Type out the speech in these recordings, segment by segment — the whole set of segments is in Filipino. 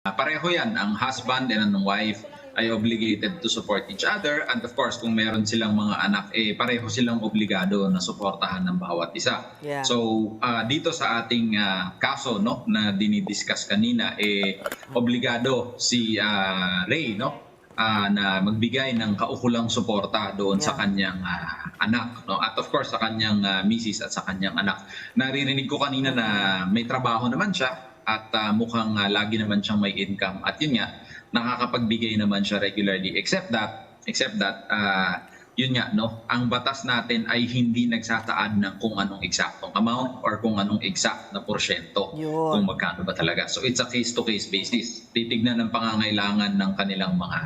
Ah, pareho yan, ang husband and ang wife ay obligated to support each other and of course kung meron silang mga anak eh pareho silang obligado na suportahan ng bawat isa. Yeah. So ah, dito sa ating ah, kaso no na dinidiscuss kanina eh obligado si ah, Ray no ah, na magbigay ng kaukulang suporta doon sa Yeah. kanyang ah, anak no at of course sa kanyang ah, misis at sa kanyang anak. Naririnig ko kanina na may trabaho naman siya at ah, mukhang ah, lagi naman siyang may income at yun nga nakakapagbigay naman siya regularly except that except that ah, yun nga no ang batas natin ay hindi nagsataan ng kung anong eksaktong amount or kung anong exact na porsyento Yun. kung magkano ba talaga so it's a case to case basis titignan ng pangangailangan ng kanilang mga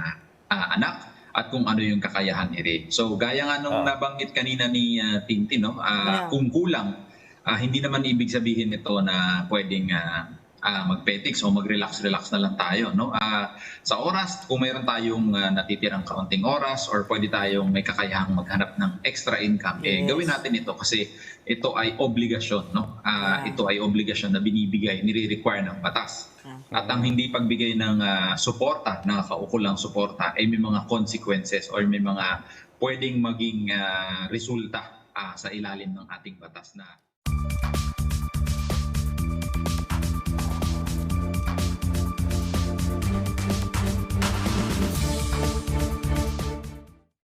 ah, anak at kung ano yung kakayahan ni Ray. So gaya nga nung Ah. nabanggit kanina ni ah, Tintin no ah, Yeah. kung kulang ah, hindi naman ibig sabihin nito na pwedeng ah, ah, magpetix o mag-relax-relax na lang tayo. No? Ah, sa oras, kung mayroon tayong ah, natitirang kaunting oras or pwede tayong may kakayahang maghanap ng extra income, eh, Yes. gawin natin ito kasi ito ay obligasyon. No? Ah, Yeah. Ito ay obligasyon na binibigay, nire-require ng batas. At ang hindi pagbigay ng ah, suporta, ng kaukulang suporta, ay may mga consequences or may mga pwedeng maging ah, resulta ah, sa ilalim ng ating batas na